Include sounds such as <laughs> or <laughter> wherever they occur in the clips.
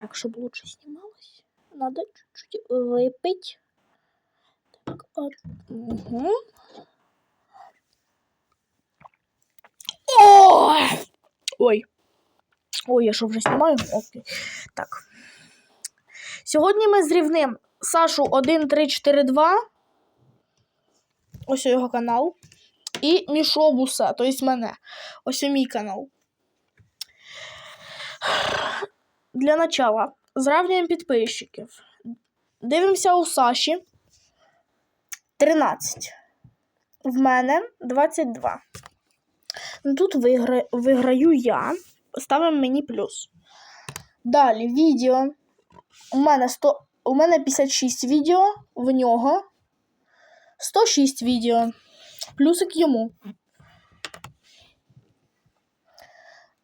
Так, чтобы лучше снималось, надо чуть-чуть выпить. Так, от. Угу. Ой! Ой. Ой, я що вже знімаю? Окей. Так. Сьогодні ми зрівним Сашу 1342. Ось його канал. І Мішобуса, тобто мене. Ось мій канал. Для начала зравнюємо підписчиків. Дивимося у Саші 13. В мене 22. Ну, Тут вигра... виграю я. Ставимо мені плюс. Далі відео. У мене 100... у мене 56 відео, в нього 106 відео. Плюсик йому.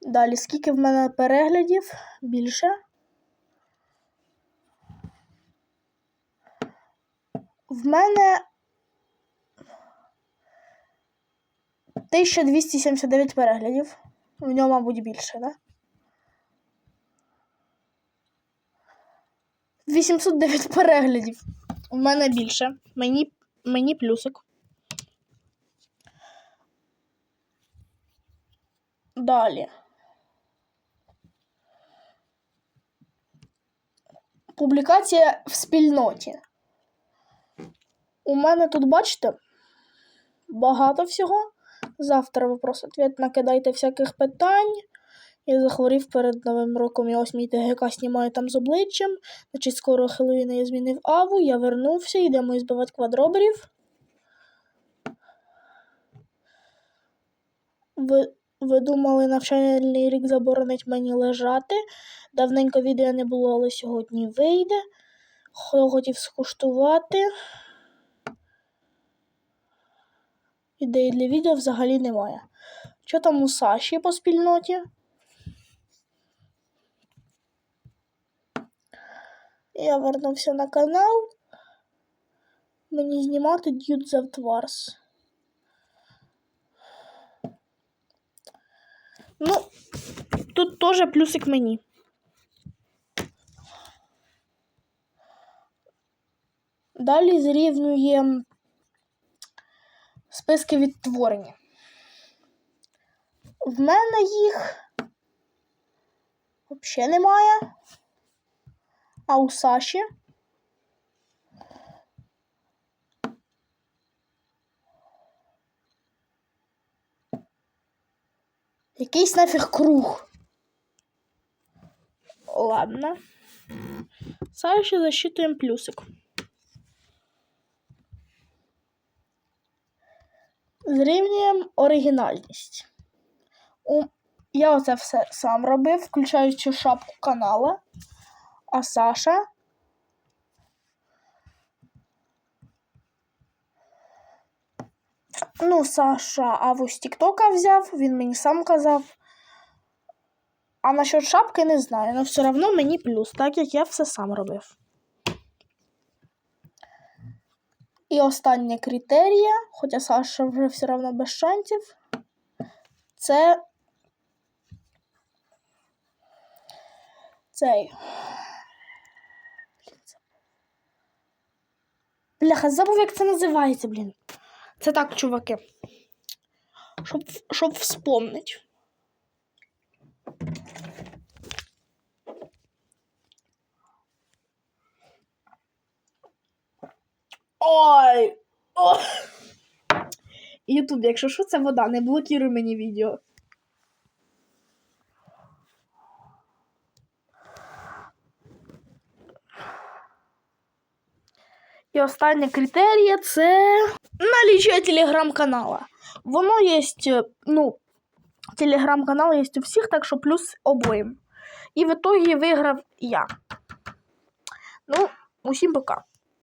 Далі, скільки в мене переглядів? Більше. В мене 1279 переглядів. В нього, мабуть, більше, да? 809 переглядів. У мене більше. Мені, мені плюсик. Далі. Публікація в спільноті. У мене тут, бачите, багато всього. Завтра вопрос ответ накидайте всяких питань. Я захворів перед Новим роком, я ось мій ТГК знімаю там з обличчям. Значить, скоро Хеллоуін я змінив аву, я вернувся, йдемо збивати квадроберів. Ви, ви думали, навчальний рік заборонить мені лежати. Давненько відео не було, але сьогодні вийде. Хто хотів скуштувати. Ідеї для відео взагалі немає. Що там у Саші по спільноті? Я вернувся на канал. Мені знімати Dudes of Wars. Ну, тут теж плюсик мені. Далі зрівнюємо списки відтворення. В мене їх взагалі немає. А у Саші якийсь нафіг круг. Ладно. Саші засчитуємо плюсик. Зрівнюємо оригінальність. У... Я оце все сам робив, включаючи шапку канала. А Саша. Ну, Саша Аву з Тіктока взяв, він мені сам казав. А насчет шапки не знаю, але все одно мені плюс, так як я все сам робив. І остання критерія, хоча Саша вже все одно без шансів, це цей. Бляха, забув, як це називається, блін. Це так, чуваки. Щоб, щоб вспомнити. Ой! Ой! <laughs> Ютуб, якщо що, це вода, не блокіруй мені відео. І остання критерія це наліччя телеграм-канала. Воно є, ну, телеграм-канал є у всіх, так що плюс обоїм. І в итогі виграв я. Ну, усім пока.